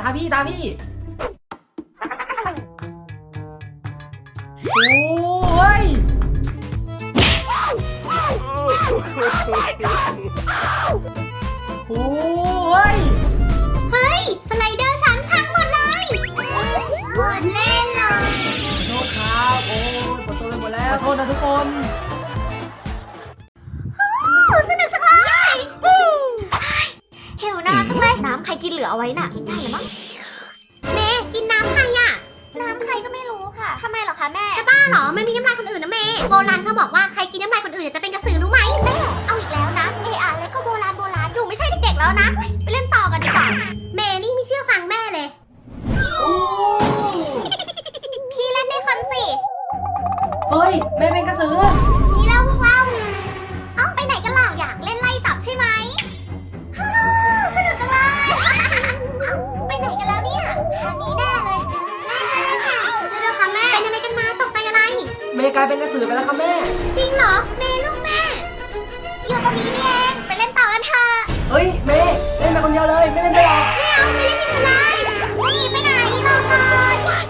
ตาพี่ตาพี่โอ้ยโอ้ยเฮ้ย สไลเดอร์ฉันพังหมดเลยหมดเล่นเลยขอโทษครับ โอ้ยปวดตัวไปหมดแล้วขอโทษนะทุกคน ลือเอาไว้น่ะกินได้หรือมั้งเมย์กินน้ำใครอะน้ำใครก็ไม่รู้ค่ะทำไมเหรอคะแม่ จะบ้าเหรอ มันมีน้ำลายคนอื่นนะเมย์โบราณเขาบอกว่าใครกินน้ำลายคนอื่นเดี๋ยวจะเป็นกระสือรู้ไหมแม่เอาอีกแล้วนะเออาแล้วก็โบราณโบราณอยู่ไม่ใช่เด็กๆแล้วนะไปเล่นต่อกันดีกว่าเมย์นี่ไม่เชื่อฟังแม่เลยพี่เล่นด้วยคนสิ เฮ้ยแม่เป็นกระสือ เป็นกระสือไปแล้วครับแม่ จริงเหรอเมย์ลูกแม่ อยู่ตรงนี้นี่เองไปเล่นต่อกันเถอะเฮ้ยเมย์เล่นไปคนเดียวเลยไม่เล่นด้วยหรอกไม่เอาไม่เล่นไม่ได้จะหนีไปไหนรอก่อน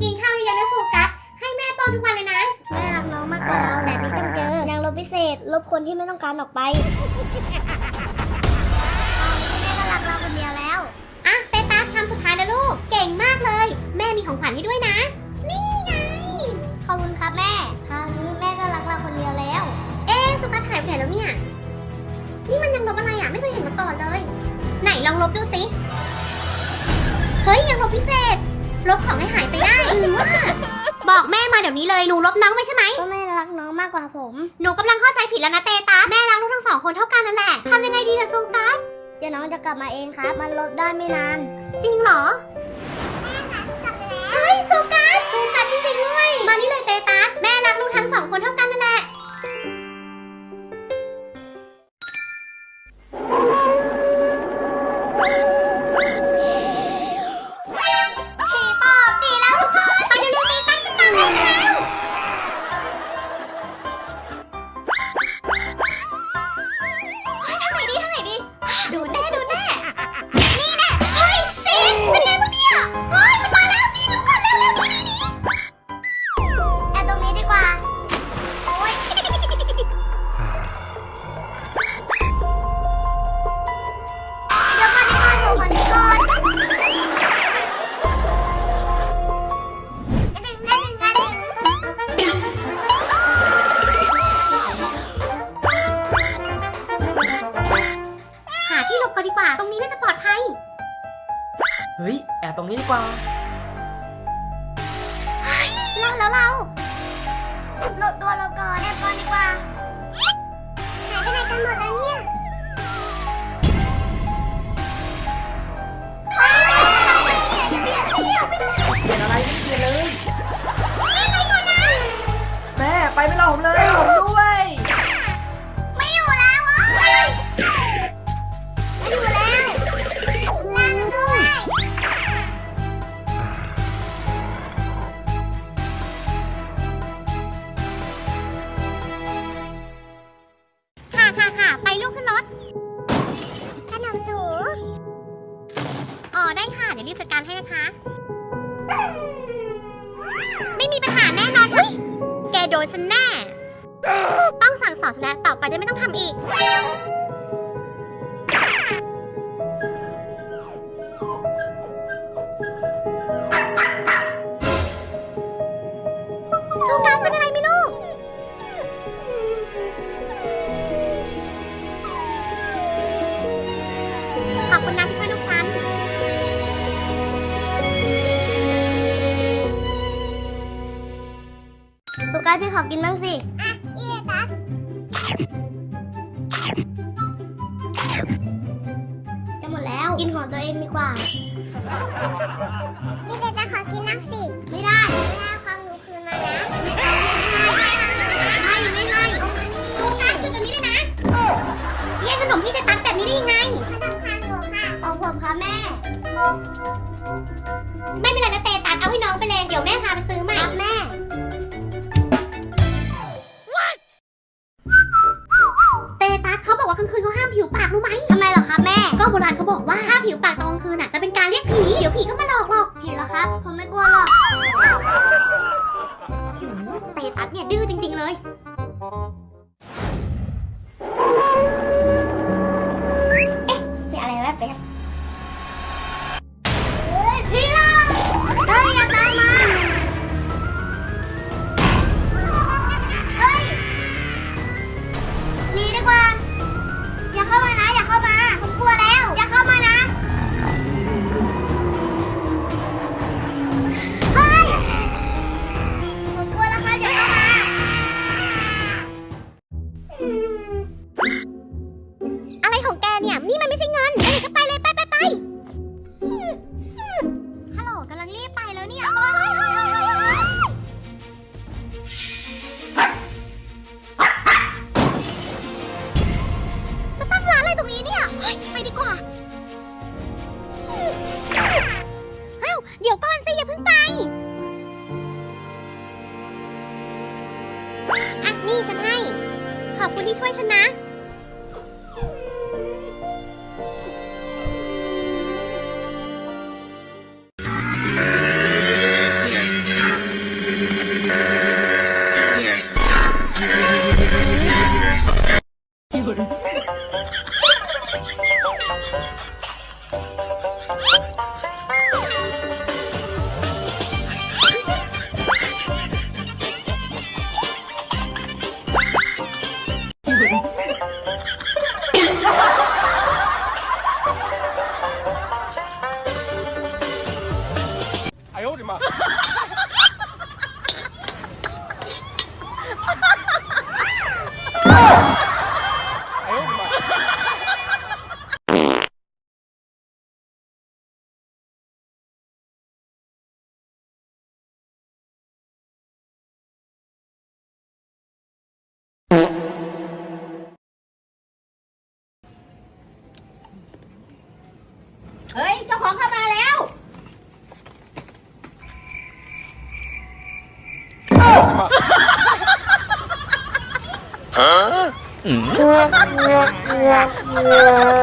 กินข้าวเยอะๆนะโฟกัสให้แม่ป้อนทุกวันเลยนะแม่รักน้องมากกว่าเราแต่ไม่ต้องเจอนางลบพิเศษลบคนที่ไม่ต้องการออกไปะไม่เคยเห็นมาก่อนเลย ไหนลองลบดูสิเฮ้ยยังลบพิเศษ ลบของให้หายไปได้หรือว่าบอกแม่มาเดี๋ยวนี้เลยหนูลบน้องไปใช่ไหมก็แม่รักน้องมากกว่าผม หนูกำลังเข้าใจผิดแล้วนะเตตาแม่รักลูกทั้งสองคนเท่ากันนั่นแหละทำยังไงดีล่ะสุกัสเดี๋ยวน้องจะกลับมาเองครับ มันลบได้ไม่นาน จริงเหรอเฮ้ยสุกัสสุกัสจริงๆด้วยมานี่เลยเตตัสแม่รักลูกทั้งสองคนเท่ากันนั่นแหละ ดูแน่ดู ก่อนดีกว่า ตรงนี้น่าจะปลอดภัย เฮ้ย แอบตรงนี้ดีกว่าเราแล้วเราหลบก่อนหลบก่อนแอบก่อนดีกว่าหายไปไหนกันหมดแล้วเนี่ย ฉันแน่ ต้องสั่งสอนฉันแล้วต่อไปจะไม่ต้องทำอีกสุการเป็นอะไรไหมลูก ขอบคุณนะที่ กัสพี่ขอกินบ้างสินี่ตักจะหมดแล้ว กินของตัวเองดีกว่านี่เด็กจะขอกินน้ำสิไม่ได้ไม่ได้ความหนูคืนมานะไม่ให้ไม่ให้ไม่ให้โฟกัสคือตัวนี้เลยนะแย่งขนมพี่เจตันแบบนี้ได้ยังไงไม่ต้องทานหนูค่ะของผมค่ะแม่ ไม่เป็นไรนะเตตันเอาให้น้องไปเลย เดี๋ยวแม่พาไป ก็โบราณเขาบอกว่าถ้าผิวปากตอนกลางคืนน่ะจะเป็นการเรียกผี เดี๋ยวผีก็มาหลอกหรอกเห็นแล้วครับ ผมไม่กลัวหรอกเตตัสเนี่ยดื้อจริง ๆ เลย นี่มันไม่ใช่เงินไปไหนก็ไปเลยไปไปไปฮัลโหลกำลังรีบไปแล้วเนี่ยเฮ้ยเฮ้ยเฮ้ยเฮ้ยเฮ้ยมาตั้งร้านอะไรตรงนี้เนี่ยเฮ้ยไปดีกว่าเอ้าเดี๋ยวก่อนสิอย่าเพิ่งไปอะนี่ฉันให้ ขอบคุณที่ช่วยฉันนะ เฮ้ย เจ้าของเข้ามาแล้ว嗯。